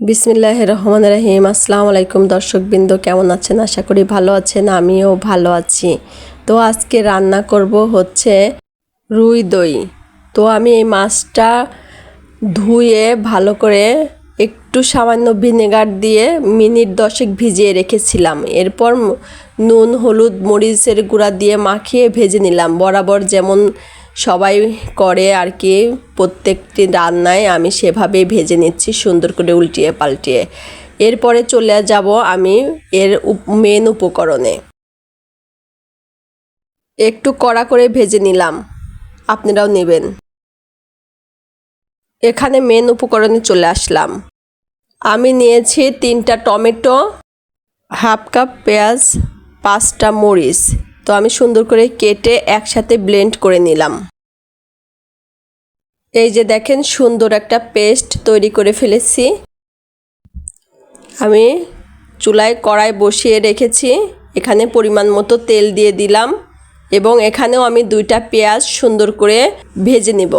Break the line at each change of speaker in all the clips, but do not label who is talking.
বিসমিল্লাহ রহমান রাহিম। আসসালামু আলাইকুম দর্শকবৃন্দ, কেমন আছেন? আশা করি ভালো আছেন, আমিও ভালো আছি। তো আজকে রান্না করব হচ্ছে রুই দই। তো আমি এই মাছটা ধুয়ে ভালো করে একটু সামান্য ভিনেগার দিয়ে মিনিট দশেক ভিজিয়ে রেখেছিলাম। এরপর নুন, হলুদ, মরিচের গুঁড়া দিয়ে মাখিয়ে ভেজে নিলাম। বরাবর যেমন সবাই করে আর কি। প্রত্যেকটি রান্নায় আমি সেভাবেই ভেজে নিচ্ছি, সুন্দর করে উল্টিয়ে পাল্টিয়ে। এরপরে চলে যাব আমি এর মেন উপকরণে। একটু কড়া করে ভেজে নিলাম। আপনারাও নেবেন। এখানে মেন উপকরণে চলে আসলাম। আমি নিয়েছি তিনটা টমেটো, হাফ কাপ পেঁয়াজ, পাঁচটা মরিচ। তো আমি সুন্দর করে কেটে একসাথে ব্লেন্ড করে নিলাম। এই যে দেখেন সুন্দর একটা পেস্ট তৈরি করে ফেলেছি। আমি চুলায় কড়াই বসিয়ে রেখেছি। এখানে পরিমাণ মতো তেল দিয়ে দিলাম এবং এখানেও আমি দুইটা পেঁয়াজ সুন্দর করে ভেজে নিব।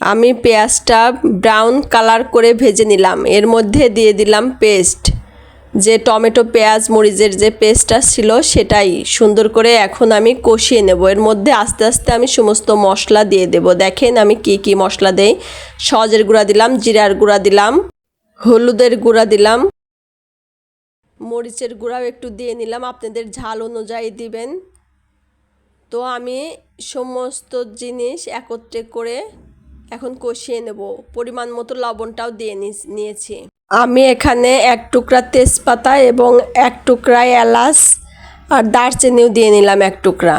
আমি পেঁয়াজটা ব্রাউন কালার করে ভেজে নিলাম। এর মধ্যে দিয়ে দিলাম পেস্ট যে টমেটো, পেঁয়াজ, মরিচের যে পেস্টটা ছিল সেটাই সুন্দর করে এখন আমি কষিয়ে নেব। এর মধ্যে আস্তে আস্তে আমি সমস্ত মশলা দিয়ে দেব। দেখেন আমি কি কি মশলা দেই। সজের গুঁড়া দিলাম, জিরার গুঁড়া দিলাম, হলুদের গুঁড়া দিলাম, মরিচের গুঁড়াও একটু দিয়ে নিলাম। আপনাদের ঝাল অনুযায়ী দিবেন। তো আমি সমস্ত জিনিস একত্রে করে এখন কষিয়ে নেব। পরিমাণ মতো লবণটাও দিয়ে নিয়েছি। আমি এখানে এক টুকরা তেজপাতা এবং এক টুকরা এলাচ আর দারচিনিও দিয়ে নিলাম এক টুকরা।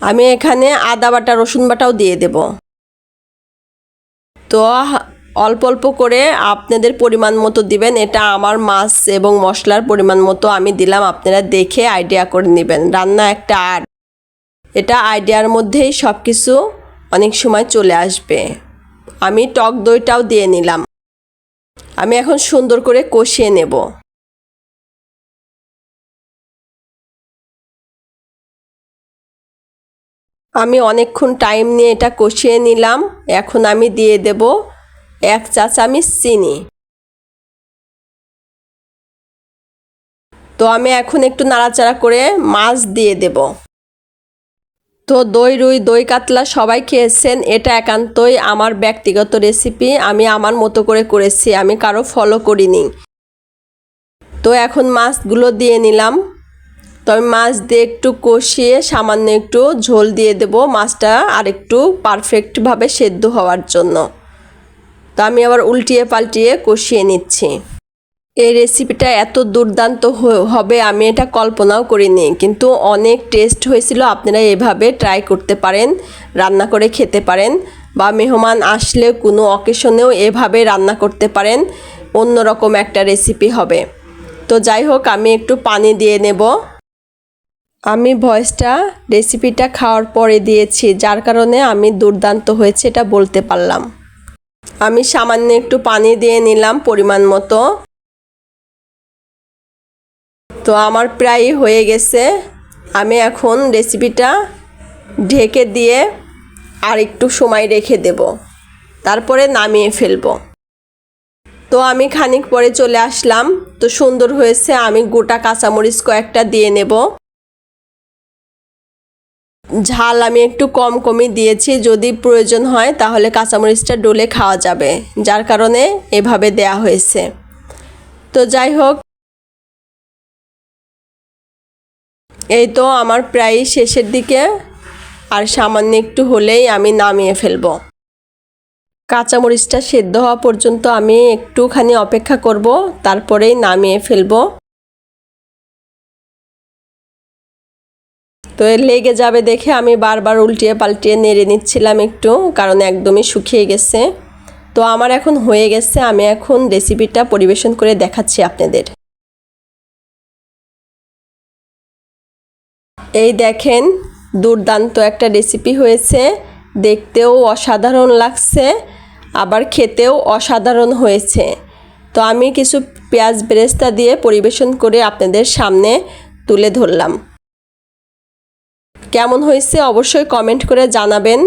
আমি এখানে আদা বাটা, রসুন বাটাও দিয়ে দেব। তো অল্প অল্প করে আপনাদের পরিমাণ মতো দিবেন। এটা আমার মাছ এবং মশলার পরিমাণ মতো আমি দিলাম। আপনারা দেখে আইডিয়া করে নেবেন। রান্না একটা আর্ট এটা আইডিয়ার মধ্যেই সব কিছু অনেক সময় চলে আসবে। আমি টক দইটাও দিয়ে নিলাম। আমি এখন সুন্দর করে কষিয়ে নেব। আমি অনেকক্ষণ টাইম নিয়ে এটা কষিয়ে নিলাম। এখন আমি দিয়ে দেব এক চা চামচ চিনি। তো আমি এখন একটু নাড়াচাড়া করে মাছ দিয়ে দেব। তো দই, রুই, দই কাতলা সবাই খেয়েছেন, এটা একান্তই আমার ব্যক্তিগত রেসিপি আমি আমার মতো করে করেছি, আমি কারও ফলো করিনি। তো এখন মাছগুলো দিয়ে নিলাম। তো আমি মাছ দিয়ে একটু কষিয়ে সামান্য একটু ঝোল দিয়ে দেব মাছটা আর একটু পারফেক্টভাবে সেদ্ধ হওয়ার জন্য। তো আমি আবার উল্টিয়ে পাল্টিয়ে কষিয়ে নিচ্ছি। এই রেসিপিটা এত দুর্দান্ত হবে, আমি এটা কল্পনাও করিনি। কিন্তু অনেক টেস্ট হয়েছিল, আপনারা এভাবে ট্রাই করতে পারেন, রান্না করে খেতে পারেন, বা মেহমান আসলে কোনো অকেশনেও এভাবে রান্না করতে পারেন, অন্যরকম একটা রেসিপি হবে। তো যাই হোক, আমি একটু পানি দিয়ে নেব। আমি ভয়েসটা রেসিপিটা খাওয়ার পরে দিয়েছি, যার কারণে আমি দুর্দান্ত হয়েছে, এটা বলতে পারলাম। আমি সামান্য একটু পানি দিয়ে নিলাম পরিমাণ মতো। তো আমার প্রায় হয়ে গেছে। আমি এখন রেসিপিটা ঢেকে দিয়ে আর একটু সময় রেখে দেব। তারপরে নামিয়ে ফেলব। তো আমি খানিক পরে চলে আসলাম। তো সুন্দর হয়েছে, আমি গোটা কাঁচামরিচ কয়েকটা দিয়ে নেব। ঝাল আমি একটু কম কমই দিয়েছি, যদি প্রয়োজন হয় তাহলে কাঁচামরিচটা ডলে খাওয়া যাবে, যার কারণে এভাবে দেয়া হয়েছে। তো যাই হোক এই তো আমার প্রায় শেষের দিকে, আর সামান্য একটু হলেই আমি নামিয়ে ফেলব। কাঁচামরিচটা সেদ্ধ হওয়া পর্যন্ত আমি একটুখানি অপেক্ষা করব, তারপরেই নামিয়ে ফেলব। তো লেগে যাবে দেখে আমি বারবার উল্টিয়ে পাল্টিয়ে নেড়ে নিচ্ছিলাম একটু, কারণ একদমই শুকিয়ে গেছে। তো আমার এখন হয়ে গেছে, আমি এখন রেসিপিটা পরিবেশন করে দেখাচ্ছি আপনাদের। এই দেখেন, দুর্দান্ত একটা রেসিপি হয়েছে। দেখতেও অসাধারণ লাগছে, আবার খেতেও অসাধারণ হয়েছে। তো আমি কিছু পেঁয়াজ বেরেস্তা দিয়ে পরিবেশন করে আপনাদের সামনে তুলে ধরলাম। কেমন হয়েছে অবশ্যই কমেন্ট করে জানাবেন।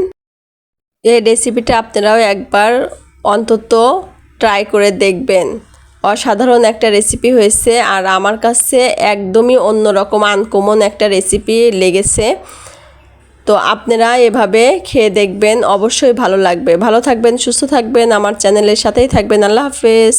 এই রেসিপিটা আপনারাও একবার অন্তত ট্রাই করে দেখবেন। অসাধারণ একটা রেসিপি হয়েছে আর আমার কাছে একদমই অন্যরকম আনকমন একটা রেসিপি লেগেছে। তো আপনারা এভাবে খেয়ে দেখবেন, অবশ্যই ভালো লাগবে। ভালো থাকবেন, সুস্থ থাকবেন, আমার চ্যানেলের সাথেই থাকবেন। আল্লাহ হাফেজ।